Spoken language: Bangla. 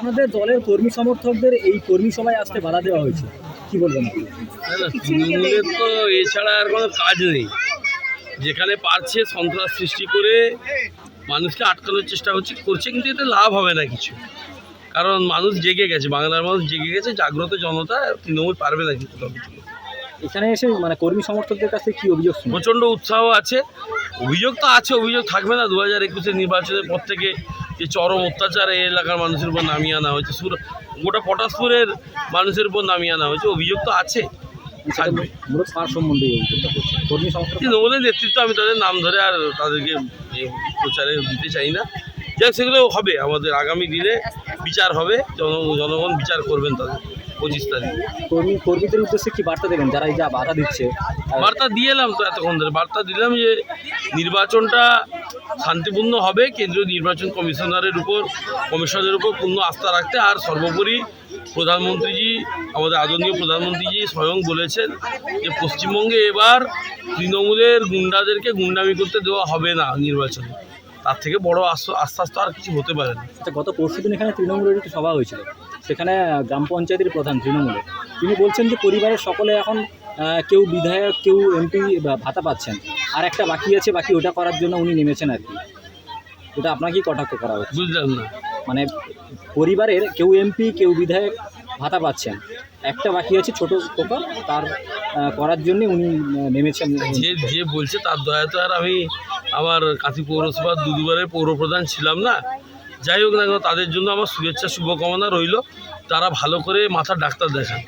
আপনাদের দলের কর্মী সমর্থকদের এই কর্মী সভায় আসতে বাধা দেওয়া হয়েছে? কি বলবেন? তৃণমূলের তো এছাড়া আর কোনো কাজ নেই। যেখানে পারছে সন্ত্রাস সৃষ্টি করে মানুষকে আটকানোর চেষ্টা হচ্ছে করছে কিন্তু এতে লাভ হবে না কিছু। কারণ মানুষ জেগে গেছে বাংলার মানুষ জেগে গেছে জাগ্রত জনতা তৃণমূল পারবে না কিন্তু এখানে এসে মানে কর্মী সমর্থকদের কাছে কি অভিযোগ প্রচণ্ড উৎসাহ আছে। অভিযোগ তো আছে অভিযোগ থাকবে না। দু হাজার একুশের নির্বাচনের পর থেকে যে চরম অত্যাচার এই এলাকার মানুষের উপর নামিয়ে আনা হয়েছে। সুর গোটা পটাশপুরের মানুষের উপর নামিয়ে আনা হয়েছে। অভিযোগ তো আছে। তৃণমূলের নেতৃত্ব আমি তাদের নাম ধরে আর তাদেরকে প্রচারে দিতে চাই না। যাক সেগুলো হবে। আমাদের আগামী দিনে বিচার হবে। জনগণ বিচার করবেন তাদের পঁচিশ তারিখ। কর্মী কর্মীদের উদ্দেশ্যে কি বার্তা দেবেন? যারা এই যা বাধা দিচ্ছে বার্তা দিয়ে এলাম তো এতক্ষণ ধরে। বার্তা দিলাম যে নির্বাচনটা শান্তিপূর্ণ হবে, কেন্দ্রীয় নির্বাচন কমিশনারের উপর কমিশনের উপর পূর্ণ আস্থা রাখতে। আর সর্বোপরি প্রধানমন্ত্রীজি, আমাদের আদরণীয় প্রধানমন্ত্রীজি স্বয়ং বলেছেন যে, পশ্চিমবঙ্গে এবার তৃণমূলের গুন্ডাদেরকে গুন্ডামি করতে দেওয়া হবে না নির্বাচনে। তার থেকে বড় আশ্ব- আশ্বাস তো আর কিছু হতে পারে না। আচ্ছা গত পরশুদিন এখানে তৃণমূলের একটি সভা হয়েছিল। সেখানে গ্রাম পঞ্চায়েতের প্রধান তৃণমূলে তিনি বলছেন যে, পরিবারের সকলে এখন কেউ বিধায়ক কেউ এমপি ভাতা পাচ্ছেন। আর একটা বাকি আছে বাকি ওটা করার জন্য উনি নেমেছেন আর কি। ওটা আপনাকেই কটাক্ষ করা হচ্ছে। বুঝলেন না। মানে পরিবারের কেউ এমপি কেউ বিধায়ক ভাতা পাচ্ছেন। একটা বাকি আছে ছোট প্রকার তার করার জন্য উনি নেমেছেন। যে যে বলছে তার দয়া তো আর আমি আমার কাঁথি পৌরসভার দু দুবারের পৌরপ্রধান ছিলাম না। যাই হোক না তাদের জন্য আমার শুভেচ্ছা শুভকামনা রইল। তারা ভালো করে মাথার ডাক্তার দেখান।